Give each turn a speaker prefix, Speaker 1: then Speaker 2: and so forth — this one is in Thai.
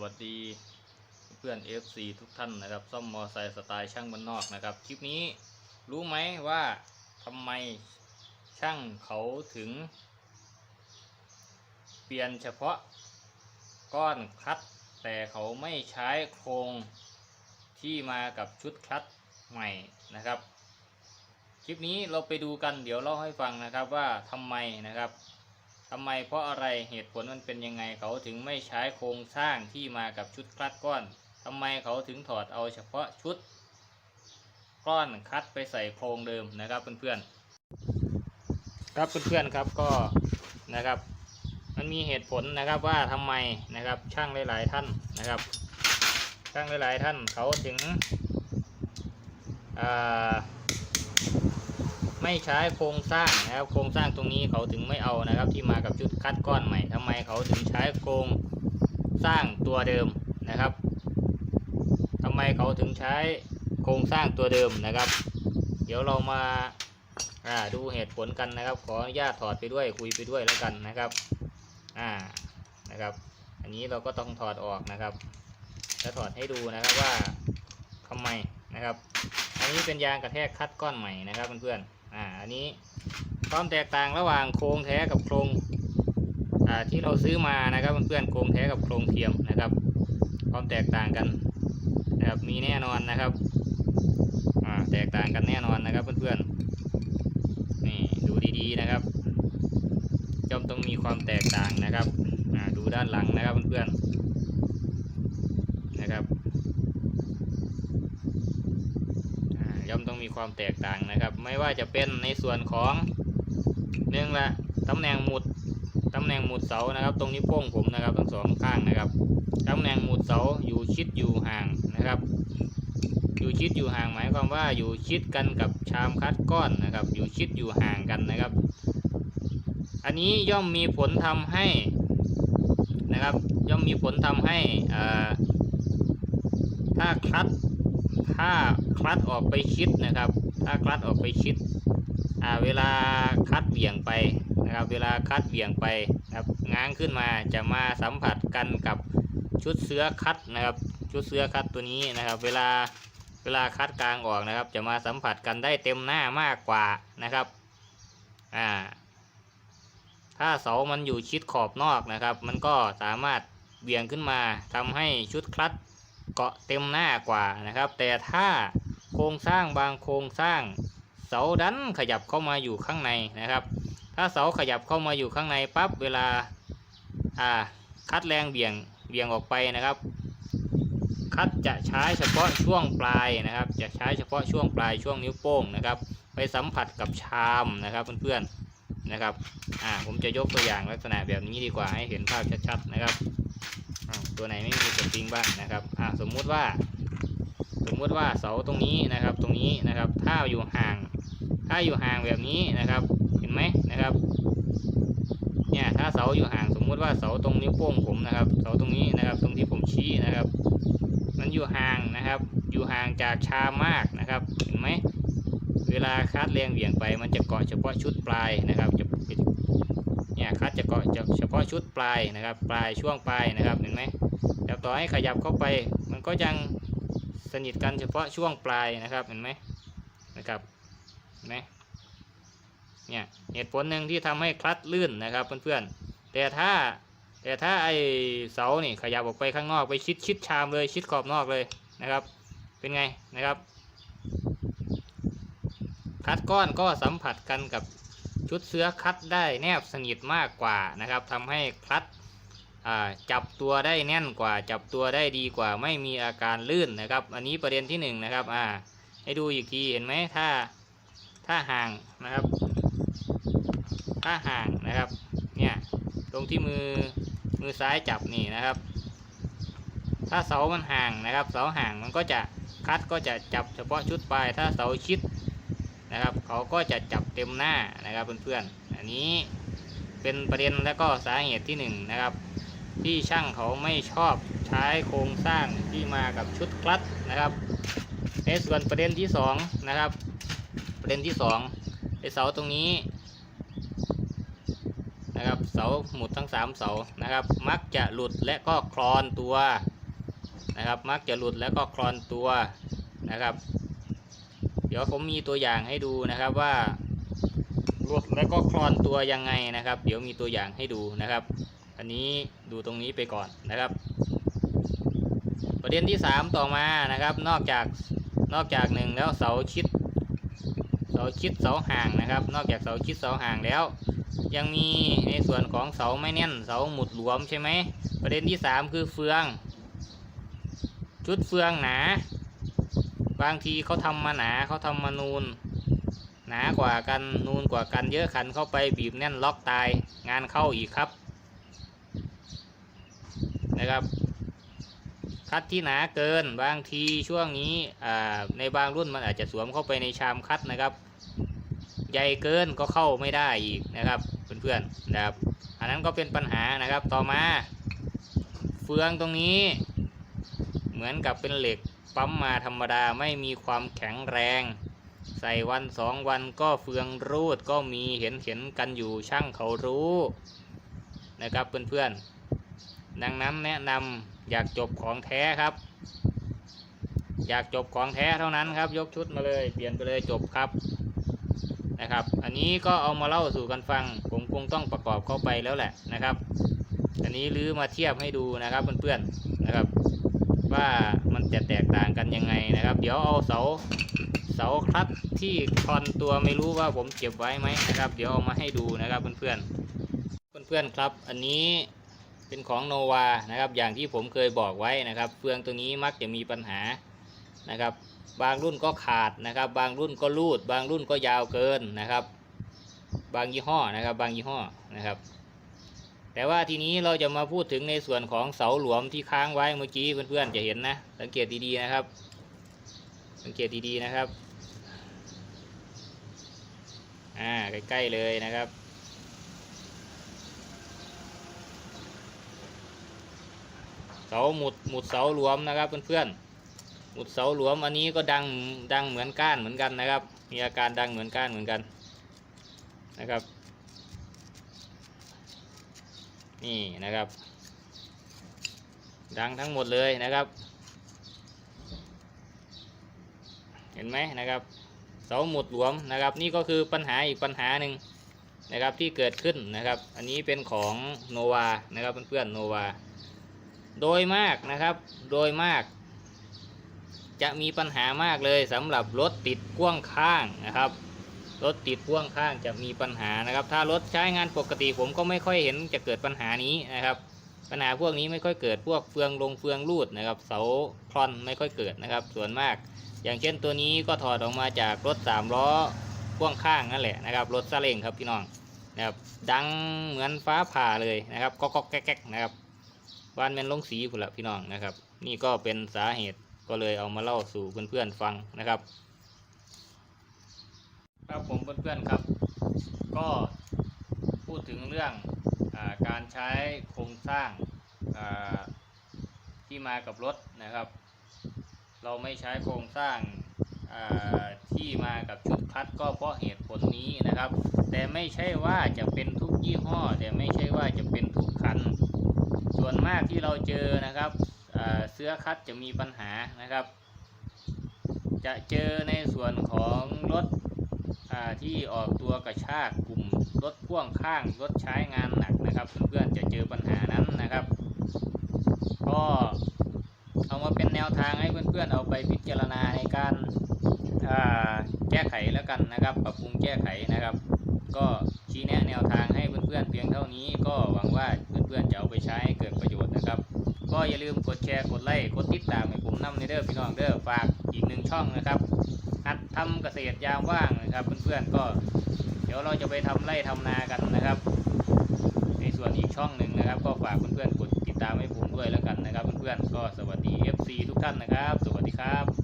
Speaker 1: วัสดีเพื่อน FC ทุกท่านนะครับ ซ่อมมอไซค์สไตล์ช่างบ้านนอกนะครับ คลิปนี้รู้ไหมว่าทำไมช่างเขาถึง เปลี่ยนเฉพาะก้อนคลัตช์แต่เขาไม่ใช้โครงที่มากับชุดคลัตช์ใหม่นะครับ คลิปนี้เราไปดูกันเดี๋ยวเล่าให้ฟังนะครับว่าทำไมนะครับ ทำไมเพราะอะไรเหตุผลมันเป็นยังไงเขาถึงไม่ใช้โครงสร้างที่มากับชุดคลัตช์ก้อนทำไมเขาถึงถอดเอาเฉพาะชุด ก้อนคัดไปใส่โครงเดิมนะครับเพื่อนๆครับเพื่อนๆครับก็นะครับ มันมีเหตุผลนะครับว่าทำไมนะครับช่างหลายๆท่านนะครับ ช่างหลายๆท่านเขาถึงอ่า ไม่ใช้โครงสร้างนะครับ โครงสร้างตรงนี้เขาถึงไม่เอานะครับ ที่มากับชุดคัดก้อนใหม่ทำไมเขาถึงใช้โครงสร้างตัวเดิมนะครับทำไมเขาถึงใช้โครงสร้างตัวเดิมนะครับ เดี๋ยวเรามาอ่าดูเหตุผลกันนะครับ ขออนุญาตถอดไปด้วยคุยไปด้วยแล้วกันนะครับอ่านะครับ อันนี้เราก็ต้องถอดออกนะครับจะถอดให้ดูนะครับว่าทำไมนะครับ อันนี้เป็นยางกระแทกคัดก้อนใหม่นะครับเพื่อนๆ อ่าอันนี้ความแตกต่างระหว่างโครงแท้กับโครงอ่าที่เราซื้อมานะครับเพื่อนๆโครงแท้กับโครงเทียมนะครับ ความแตกต่างกันนะครับมีแน่นอนนะครับอ่าแตกต่างกันแน่นอนนะครับเพื่อนๆนี่ดูดีๆนะครับย่อมต้องมีความแตกต่างนะครับอ่าดูด้านหลังนะครับเพื่อนๆ นะครับอ่าย่อมต้องมี ความแตกต่างนะครับ ไม่ว่าจะเป็นในส่วนของหนึ่งละตำแหน่งหมุดตำแหน่งหมุดเสานะครับ ตรงนี้โป้งผมนะครับ ทั้งสองข้างนะครับตำแหน่งหมุดเสาอยู่ชิดอยู่ห่างนะครับ อยู่ชิดอยู่ห่างหมายความว่าอยู่ชิดกันกับชามคัดก้อนนะครับ อยู่ชิดอยู่ห่างกันนะครับ อันนี้ย่อมมีผลทำให้นะครับ ย่อมมีผลทำให้อ่าถ้าคัด ถ้าคลัดออกไปชิดนะครับ ถ้าคลัดออกไปชิดเวลาคัดเบี่ยงไปนะครับ เวลาคัดเบี่ยงไปนะครับง้างขึ้นมาจะมาสัมผัสกันกับชุดเสื้อคัดนะครับ ชุดเสื้อคัดตัวนี้นะครับ เวลาเวลาคัดกลางออกนะครับ จะมาสัมผัสกันได้เต็มหน้ามากกว่านะครับอ่าถ้าเสามันอยู่ชิดขอบนอกนะครับ มันก็สามารถเบี่ยงขึ้นมาทำให้ชุดคลัตช์ เกาะเต็มหน้ากว่านะครับ แต่ถ้าโครงสร้างบางโครงสร้าง เสาดันขยับเข้ามาอยู่ข้างในนะครับ ถ้าเสาขยับเข้ามาอยู่ข้างในปั๊บเวลาอ่าคัดแรงเบี่ยงเบี่ยงออกไปนะครับ คัดจะใช้เฉพาะช่วงปลายนะครับ จะใช้เฉพาะช่วงปลายช่วงนิ้วโป้งนะครับ ไปสัมผัสกับชามนะครับเพื่อนๆนะครับ อ่า ผมจะยกตัวอย่างลักษณะแบบนี้ดีกว่าให้เห็นภาพชัดๆนะครับ ตัวไหนไม่มีสปริงบ้างนะครับอ่าสมมุติว่า สมมุติว่าเสาตรงนี้นะครับตรงนี้นะครับ ถ้าอยู่ห่าง ถ้าอยู่ห่างแบบนี้นะครับ เห็นไหมนะครับเนี่ยถ้าเสาอยู่ห่างสมมุติว่าเสาตรงนิ้วโป้งผมนะครับ เสาตรงนี้นะครับ ตรงที่ผมชี้นะครับ มันอยู่ห่างนะครับ อยู่ห่างจากชามากนะครับเห็นไหมเวลาคัดแรงเหวี่ยงไป มันจะเกาะเฉพาะชุดปลายนะครับจะเนี่ยคัดจะเกาะเฉพาะชุดปลายนะครับ ปลายช่วงปลายนะครับเห็นไหม แต่ต่อให้ขยับเข้าไป มันก็ยังสนิทกันเฉพาะช่วงปลายนะครับเห็นไหมนะครับเห็นไหมเนี่ยเหตุผลหนึ่งที่ทำให้คลัตช์ลื่นนะครับเพื่อนๆแต่ถ้าแต่ถ้าไอเสานี่ขยับออกไปข้างนอกไปชิดชิดชามเลยชิดขอบนอกเลยนะครับ เป็นไงนะครับคัดก้อนก็สัมผัสกันกับชุดเสื้อคัดได้แนบสนิทมากกว่านะครับทำให้คลัด จับตัวได้แน่นกว่า จับตัวได้ดีกว่าไม่มีอาการลื่นนะครับ อันนี้ประเด็นที่หนึ่งนะครับอ่าให้ดูอีกทีเห็นไหมถ้าถ้าห่างนะครับ ถ้าห่างนะครับเนี่ยตรงที่มือมือซ้ายจับนี่นะครับ ถ้าเสามันห่างนะครับ เสาห่างมันก็จะคัดก็จะจับเฉพาะชุดปลายถ้าเสาชิดนะครับเขาก็จะจับเต็มหน้านะครับเพื่อนๆอันนี้เป็นประเด็นและก็สาเหตุที่หนึ่งนะครับ ที่ช่างเขาไม่ชอบใช้โครงสร้างที่มากับชุดคลัตช์นะครับในส่วนประเด็นที่สองนะครับ ประเด็นที่สองไอเสาตรงนี้นะครับเสาหมุดทั้งสามเสานะครับ มักจะหลุดและก็คลอนตัวนะครับ มักจะหลุดและก็คลอนตัวนะครับ เดี๋ยวผมมีตัวอย่างให้ดูนะครับว่าหลุดและก็คลอนตัวยังไงนะครับ เดี๋ยวมีตัวอย่างให้ดูนะครับ อันนี้ดูตรงนี้ไปก่อนนะครับ ประเด็นที่ 3 ต่อมานะครับ นอกจากนอกจากหนึ่งแล้วเสาชิดเสาชิดเสาห่างนะครับ นอกจากเสาชิดเสาห่างแล้ว ยังมีในส่วนของเสาไม่แน่น เสาหมุดหลวมใช่ไหมประเด็นที่ 3 คือเฟือง ชุดเฟืองหนา บางทีเขาทำมาหนาเขาทำมานูนหนากว่ากันนูนกว่ากันเยอะขันเข้าไปบีบแน่นล็อกตายงานเข้าอีกครับ นะครับคัดที่หนาเกินบางทีช่วงนี้ในบางรุ่นมันอาจจะสวมเข้าไปในชามคัดนะครับ ใหญ่เกินก็เข้าไม่ได้อีกนะครับเพื่อนๆนะครับ อันนั้นก็เป็นปัญหานะครับต่อมา เฟืองตรงนี้ เหมือนกับเป็นเหล็กปั๊มมาธรรมดาไม่มีความแข็งแรง ใส่วันสองวันก็เฟืองรูดก็มีเห็นเห็นกันอยู่ช่างเขารู้นะครับเพื่อนๆ ดังนั้นแนะนำอยากจบของแท้ครับ อยากจบของแท้เท่านั้นครับ ยกชุดมาเลยเปลี่ยนไปเลยจบครับนะครับ อันนี้ก็เอามาเล่าสู่กันฟัง ผมคงต้องประกอบเข้าไปแล้วแหละนะครับ อันนี้ลื้อมาเทียบให้ดูนะครับเพื่อนๆนะครับ ว่ามันจะแตกต่างกันยังไงนะครับ เดี๋ยวเอาเสาเสาคลัดที่คอนตัวไม่รู้ว่าผมเก็บไว้ไหมนะครับ เดี๋ยวเอามาให้ดูนะครับเพื่อนๆเพื่อนๆครับ อันนี้ เป็นของโนวานะครับ อย่างที่ผมเคยบอกไว้นะครับ เฟืองตัวนี้มักจะมีปัญหานะครับ บางรุ่นก็ขาดนะครับ บางรุ่นก็รูด บางรุ่นก็ยาวเกินนะครับ บางยี่ห้อนะครับ บางยี่ห้อนะครับ แต่ว่าทีนี้เราจะมาพูดถึงในส่วนของเสาหลวมที่ค้างไว้เมื่อกี้เพื่อนๆจะเห็นนะ สังเกตดีๆนะครับ สังเกตดีๆนะครับ อ่าใกล้ๆเลยนะครับ เสาหมุดหมุดเสาหลวมนะครับเพื่อนๆหมุดเสาหลวมอันนี้ก็ดังดังเหมือนก้านเหมือนกันนะครับ มีอาการดังเหมือนก้านเหมือนกันนะครับนี่นะครับ ดังทั้งหมดเลยนะครับ เห็นไหมนะครับ เสาหมุดหลวมนะครับ นี่ก็คือปัญหาอีกปัญหาหนึ่งนะครับที่เกิดขึ้นนะครับ อันนี้เป็นของโนวานะครับเพื่อนๆโนวา โดยมากนะครับ โดยมาก จะมีปัญหามากเลยสำหรับรถติดพ่วงข้างนะครับ รถติดพ่วงข้างจะมีปัญหานะครับ ถ้ารถใช้งานปกติผมก็ไม่ค่อยเห็นจะเกิดปัญหานี้นะครับ ปัญหาพวกนี้ไม่ค่อยเกิดพวกเฟืองลงเฟืองรูดนะครับ เสาคลอนไม่ค่อยเกิดนะครับ ส่วนมาก อย่างเช่นตัวนี้ก็ถอดออกมาจากรถสามล้อพ่วงข้างนั่นแหละนะครับ รถซาเล้งครับพี่น้องนะครับดังเหมือนฟ้าผ่าเลยนะครับก็ก็แก๊กๆนะครับ บ้านเป็นลงสีผุนละพี่น้องนะครับ นี่ก็เป็นสาเหตุก็เลยเอามาเล่าสู่เพื่อนๆฟังนะครับ ครับผมเพื่อนๆครับ ก็พูดถึงเรื่องอการใช้โครงสร้างที่มากับรถนะครับ เราไม่ใช้โครงสร้างที่มากับชุดคลัตช์ก็เพราะเหตุผลนี้นะครับ แต่ไม่ใช่ว่าจะเป็นทุกยี่ห้อ แต่ไม่ใช่ว่าจะเป็นทุกคัน ส่วนมากที่เราเจอนะครับเสื้อคลัตช์จะมีปัญหานะครับ จะเจอในส่วนของรถที่ออกตัวกระชากกลุ่มรถพ่วงข้างรถใช้งานหนักนะครับ เพื่อนๆจะเจอปัญหานั้นนะครับ ก็เอามาเป็นแนวทางให้เพื่อนๆเอาไปพิจารณาในการแก้ไขแล้วกันนะครับ ปรับปรุงแก้ไข นำในเด้อพี่น้องเด้อฝากอีกหนึ่งช่องนะครับหัดทำเกษตรยามว่างนะครับเพื่อนๆก็ เดี๋ยวเราจะไปทำไร่ทำนากันนะครับ ในส่วนอีกช่องหนึ่งนะครับ ก็ฝากเพื่อนๆกดติดตามให้ผมด้วยแล้วกันนะครับ เพื่อนๆก็สวัสดี FC ทุกท่านนะครับ สวัสดีครับ